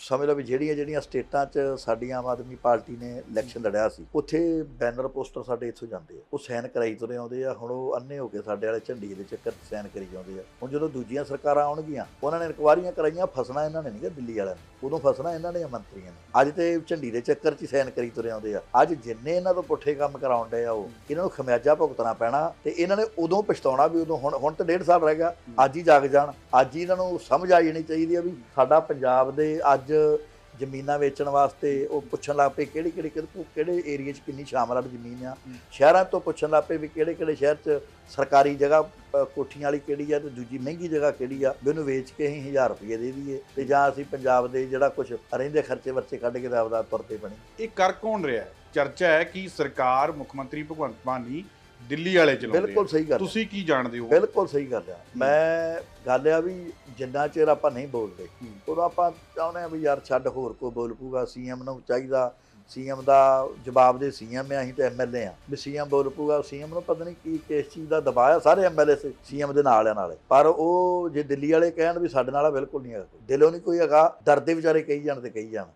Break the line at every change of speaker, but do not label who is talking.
ਸਮਝ ਲਓ ਵੀ ਜਿਹੜੀਆਂ ਜਿਹੜੀਆਂ ਸਟੇਟਾਂ 'ਚ ਸਾਡੀ ਆਮ ਆਦਮੀ ਪਾਰਟੀ ਨੇ ਇਲੈਕਸ਼ਨ ਲੜਿਆ ਸੀ, ਉੱਥੇ ਬੈਨਰ ਪੋਸਟਰ ਸਾਡੇ ਇੱਥੋਂ ਜਾਂਦੇ ਆ। ਉਹ ਸਾਈਨ ਕਰਾਈ ਤੁਰੇ ਆਉਂਦੇ ਆ, ਹੁਣ ਉਹ ਅੰਨੇ ਹੋ ਕੇ ਸਾਡੇ ਵਾਲੇ ਝੰਡੀ ਦੇ ਚੱਕਰ 'ਚ ਸਾਈਨ ਕਰੀ ਜਾਂਦੇ ਆ। ਹੁਣ ਜਦੋਂ ਦੂਜੀਆਂ ਸਰਕਾਰਾਂ ਆਉਣਗੀਆਂ, ਉਹਨਾਂ ਨੇ ਇਨਕੁਆਰੀਆਂ ਕਰਾਈਆਂ, ਫਸਣਾ ਇਹਨਾਂ ਨੇ ਨਹੀਂਗਾ ਦਿੱਲੀ ਵਾਲਿਆਂ ਨੇ। ਉਦੋਂ ਫਸਣਾ ਇਹਨਾਂ ਨੇ ਮੰਤਰੀਆਂ ਨੇ। ਅੱਜ ਤੇ ਝੰਡੀ ਦੇ ਚੱਕਰ 'ਚ ਸਾਈਨ ਕਰੀ ਤੁਰੇ ਆਉਂਦੇ ਆ। ਅੱਜ ਜਿੰਨੇ ਇਹਨਾਂ ਤੋਂ ਪੁੱਠੇ ਕੰਮ ਕਰਾਉਣ ਡਏ ਆ ਉਹ, ਇਹਨਾਂ ਨੂੰ ਖਮਿਆਜਾ ਭੁਗਤਣਾ ਪੈਣਾ ਤੇ ਇਹਨਾਂ ਨੇ ਉਦੋਂ ਪਛਤਾਉਣਾ ਵੀ ਉਦੋਂ ਹੁਣ ਹੁਣ ਤਾਂ ਡੇਢ ਸਾਲ ਰਹਿ ਗਿਆ, ਅੱਜ ਹੀ ਜਾਗ ਜਾਣ। ਅੱਜ ਹੀ ਇਹਨਾਂ ਨੂੰ ਸਮਝ ਆ ਜਾਣੀ ਚਾਹੀਦੀ ਆ ਵੀ ਸਾਡਾ ਪੰਜਾਬ ਦੇ ਅੱਜ ਜ਼ਮੀਨਾਂ ਵੇਚਣ ਵਾਸਤੇ ਉਹ ਪੁੱਛਣ ਲੱਗ ਪਏ ਕਿਹੜੀ ਕਿਹੜੀ ਕਿਹੜੇ ਕਿਹੜੇ ਏਰੀਆ 'ਚ ਕਿੰਨੀ ਸ਼ਾਮਲਾਟ ਜ਼ਮੀਨ ਆ। ਸ਼ਹਿਰਾਂ ਤੋਂ ਪੁੱਛਣ ਲੱਗ ਪਏ ਵੀ ਕਿਹੜੇ ਕਿਹੜੇ ਸ਼ਹਿਰ 'ਚ ਸਰਕਾਰੀ ਜਗ੍ਹਾ ਕੋਠੀਆਂ ਵਾਲੀ ਕਿਹੜੀ ਆ ਤੇ ਦੂਜੀ ਮਹਿੰਗੀ ਜਗ੍ਹਾ ਕਿਹੜੀ ਆ ਉਹਨੂੰ ਵੇਚ ਕੇ ਅਸੀਂ 1000 ਰੁਪਏ ਦੇ ਦਈਏ ਤੇ ਜਾਂ ਅਸੀਂ ਪੰਜਾਬ ਦੇ ਜਿਹੜਾ ਕੁਝ ਰਹਿੰਦੇ ਖਰਚੇ ਵਰਚੇ ਕੱਢ ਕੇ ਤਾਂ ਆਪਦਾ ਤੁਰ ਪਏ ਬਣੀ।
ਇਹ ਕਰ ਕੌਣ ਰਿਹਾ? ਹੈ ਚਰਚਾ ਹੈ ਕਿ ਸਰਕਾਰ ਮੁੱਖ ਮੰਤਰੀ ਭਗਵੰਤ ਮਾਨ ਨਹੀਂ ਦਿੱਲੀ ਵਾਲੇ ਚਲਾਉਂਦੇ
ਬਿਲਕੁਲ
ਆ।
ਸਹੀ ਗੱਲ ਆ।
ਤੁਸੀਂ ਕੀ ਜਾਣਦੇ ਹੋ
ਬਿਲਕੁਲ ਸਹੀ ਗੱਲ ਆ ਮੈਂ ਗੱਲ ਆ ਵੀ ਜਿੰਨਾ ਚਿਰ ਆਪਾਂ ਨਹੀਂ ਬੋਲਦੇ। ਉਦੋਂ ਆਪਾਂ ਚਾਹੁੰਦੇ ਆ ਵੀ ਯਾਰ ਛੱਡ ਹੋਰ ਕੋ ਬੋਲ ਪੂਗਾ ਸੀਐਮ ਨੂੰ ਚਾਹੀਦਾ ਸੀਐਮ ਦਾ ਜਵਾਬ ਦੇ ਸੀਐਮ ਆ ਅਸੀਂ ਤੇ ਐਮਐਲਏ ਆ ਵੀ ਸੀਐਮ ਬੋਲ ਪੂਗਾ ਸੀਐਮ ਨੂੰ ਪਤਾ ਨਹੀਂ ਕੀ ਕਿਸ ਚੀਜ਼ ਦਾ ਦਬਾਅ ਆ ਸਾਰੇ ਐਮਐਲਏ ਸੀਐਮ ਦੇ ਨਾਲ ਆ ਨਾਲੇ ਪਰ ਉਹ ਜੇ ਦਿੱਲੀ ਵਾਲੇ ਕਹਿਣ ਵੀ ਸਾਡੇ ਨਾਲ ਆ ਬਿਲਕੁਲ ਨਹੀਂ ਕੋਈ। ਦਿਲੋਂ ਨਹੀਂ ਕੋਈ ਹੈਗਾ ਡਰਦੇ ਵਿਚਾਰੇ ਕਹੀ ਜਾਣ ਤੇ ਕਹੀ ਜਾਣ